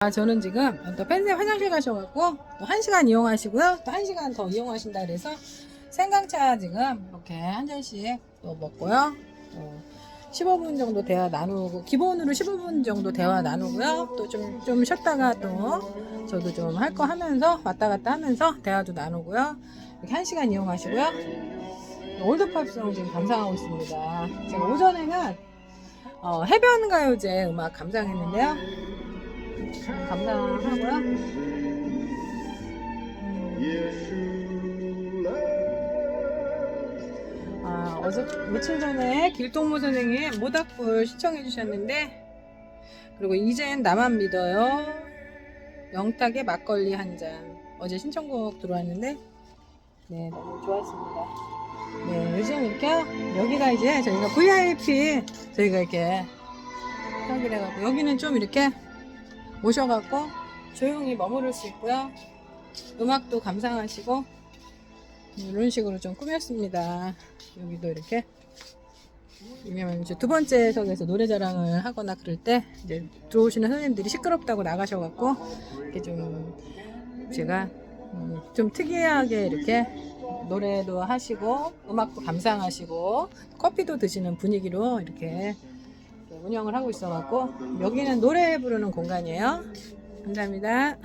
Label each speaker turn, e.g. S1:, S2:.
S1: 아, 저는 지금 또 팬쌤 화장실 가셔갖고 또한 시간 이용하시고요. 또한 시간 더 이용하신다 그래서 생강차 지금 이렇게 한 잔씩 또 먹고요. 또 15분 정도 대화 나누고 기본으로 15분 정도 대화 나누고요. 또 좀좀 쉬었다가 또 저도 좀 할 거 하면서 왔다 갔다 하면서 대화도 나누고요. 이렇게 한 시간 이용하시고요. 올드팝송 지금 감상하고 있습니다. 제가 오전에는 어, 해변 가요제 음악 감상했는데요. 감상하고요. 아, 어제 며칠 전에 길동무 선생님 모닥불 시청해 주셨는데 그리고 이젠 나만 믿어요. 영탁의 막걸리 한 잔. 어제 신청곡 들어왔는데 네 너무 좋았습니다. 네 요즘 이렇게 여기가 이제 저희가 VIP 저희가 이렇게 해갖고 여기는 좀 이렇게 오셔갖고 조용히 머무를 수 있고요. 음악도 감상하시고 이런 식으로 좀 꾸몄습니다. 여기도 이렇게 왜냐면 이제 두 번째 석에서 노래 자랑을 하거나 그럴 때 이제 들어오시는 선생님들이 시끄럽다고 나가셔갖고 이렇게 좀 제가 음, 좀 특이하게 이렇게 노래도 하시고 음악도 감상하시고 커피도 드시는 분위기로 이렇게 운영을 하고 있어갖고 여기는 노래 부르는 공간이에요. 감사합니다.